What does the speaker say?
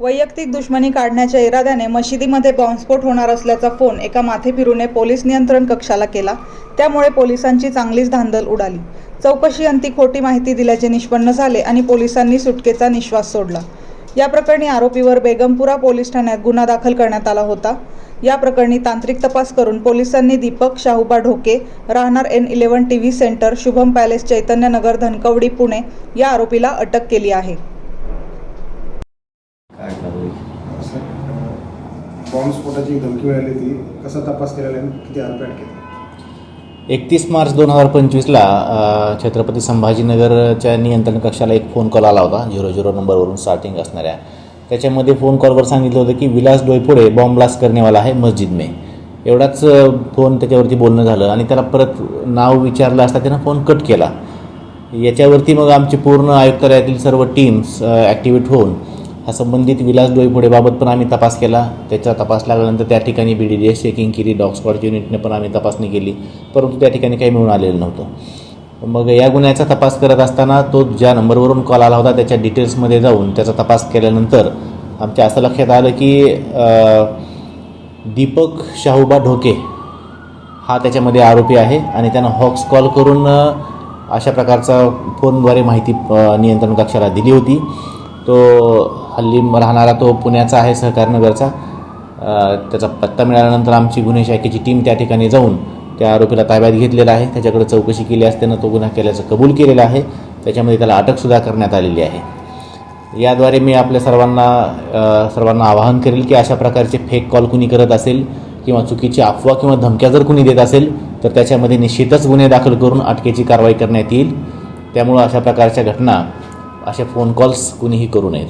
वैयक्तिक दुश्मनी काढण्याच्या इराद्याने मशिदीमध्ये बॉम्बस्फोट होणार असल्याचा फोन एका माथेफिरूने पोलीस नियंत्रण कक्षाला केला. त्यामुळे पोलिसांची चांगलीच धांदल उडाली. चौकशी अंती खोटी माहिती दिल्याचे निष्पन्न झाले आणि पोलिसांनी सुटकेचा निश्वास सोडला. या प्रकरणी आरोपीवर बेगमपुरा पोलीस ठाण्यात गुन्हा दाखल करण्यात आला होता. या प्रकरणी तांत्रिक तपास करून पोलिसांनी दीपक शाहूबा ढोके राहणार N eleven T V centre Shubham palace Chaitanyanagar Dhankawadi Pune या आरोपीला अटक केली आहे. बॉम्बस्फोटाची धमकी मिळाली होती. कसा तपास केलेला आहे? किती आरोपी अटक एकतीस मार्च दोन हजार पंचवीसला छत्रपती संभाजीनगरच्या नियंत्रण कक्षाला एक फोन कॉल आला होता. झिरो झिरो नंबरवरून स्टार्टिंग असणाऱ्या. त्याच्यामध्ये फोन कॉलवर सांगितलं होतं की विलास डोयपुडे बॉम्ब ब्लास्ट करणेवाला आहे मस्जिद मे. एवढाच फोन त्याच्यावरती बोलणं झालं आणि त्याला परत नाव विचारलं असता त्यानं फोन कट केला. याच्यावरती मग आमची पूर्ण आयुक्तालयातील सर्व टीम्स ॲक्टिवेट होऊन हा संबंधित विलास डोईफोडेबाबत पण आम्ही तपास केला. त्याचा तपास लागल्यानंतर त्या ठिकाणी B D D S checking केली. डॉग स्क्वॉड युनिटने पण आम्ही तपासणी केली. परंतु त्या ठिकाणी काही मिळून आलेलं नव्हतं. मग या गुन्ह्याचा तपास करत असताना तो ज्या नंबरवरून कॉल आला होता त्याच्या डिटेल्समध्ये जाऊन त्याचा तपास केल्यानंतर आमच्या असं लक्षात आलं की दीपक शाहूबा ढोके हा त्याच्यामध्ये आरोपी आहे आणि त्यानं हॉक्स कॉल करून अशा प्रकारचा फोनद्वारे माहिती नियंत्रण कक्षाला दिली होती. तो हल्ली राहणारा तो पुण्याचा आहे सहकारनगरचा त्याचा पत्ता मिळाल्यानंतर आमची गुन्हे शाखेची टीम त्या ठिकाणी जाऊन त्या आरोपीला ताब्यात घेतलेला आहे. त्याच्याकडे चौकशी केली असताना तो गुन्हा केल्याचं कबूल केलेला आहे. त्याच्यामध्ये त्याला अटकसुद्धा करण्यात आलेली आहे. याद्वारे मी आपल्या सर्वांना सर्वांना आवाहन करेल की अशा प्रकारचे फेक कॉल कुणी करत असेल किंवा चुकीची अफवा किंवा धमक्या जर कुणी देत असेल तर त्याच्यामध्ये निश्चितच गुन्हे दाखल करून अटकेची कारवाई करण्यात येईल. त्यामुळं अशा प्रकारच्या घटना अशा फोन कॉल्स कुणीही करू नयेत.